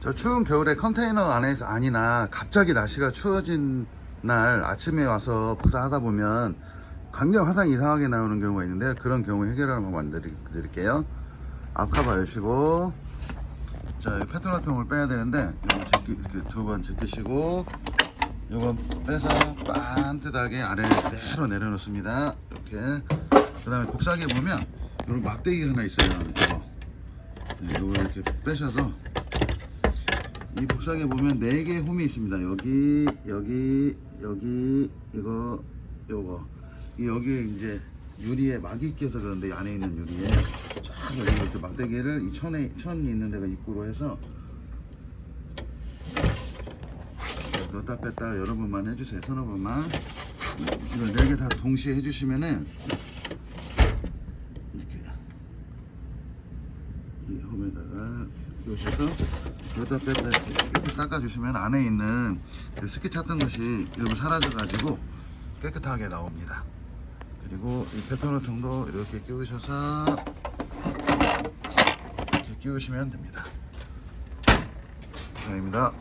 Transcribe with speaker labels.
Speaker 1: 저 추운 겨울에 컨테이너 안에서 아니나 갑자기 날씨가 추워진 날 아침에 와서 복사하다 보면 강력 화상 이상하게 나오는 경우가 있는데 그런 경우 해결하는 방법 알려드릴게요. 앞커버 여시고 자, 이 페트로통을 빼야 되는데 이거 이렇게 두 번 제끼시고 이거 빼서 반듯하게 아래 그대로 내려놓습니다. 이렇게 그 다음에 복사기에 보면 이런 막대기 하나 있어요. 이거 네, 이거 이렇게 빼셔서 이 복사기에 보면 4개의 홈이 있습니다. 여기, 여기, 여기, 이거, 요거. 이 여기에 이제 유리에 막이 껴서 그런데 이 안에 있는 유리에 쫙 여기 이렇게 막대기를 이 천에, 천이 있는 데가 입구로 해서 넣었다 뺐다 여러 번만 해주세요. 서너 번만. 이거 4개 다 동시에 해주시면은 이렇게 이 홈에다가 넣으셔서 넣었다 뺐다 이렇게 닦아주시면 안에 있는 그 습기 찼던 것이 일부 사라져가지고 깨끗하게 나옵니다. 그리고 이 페트로통도 이렇게 끼우셔서 이렇게 끼우시면 됩니다. 감사합니다.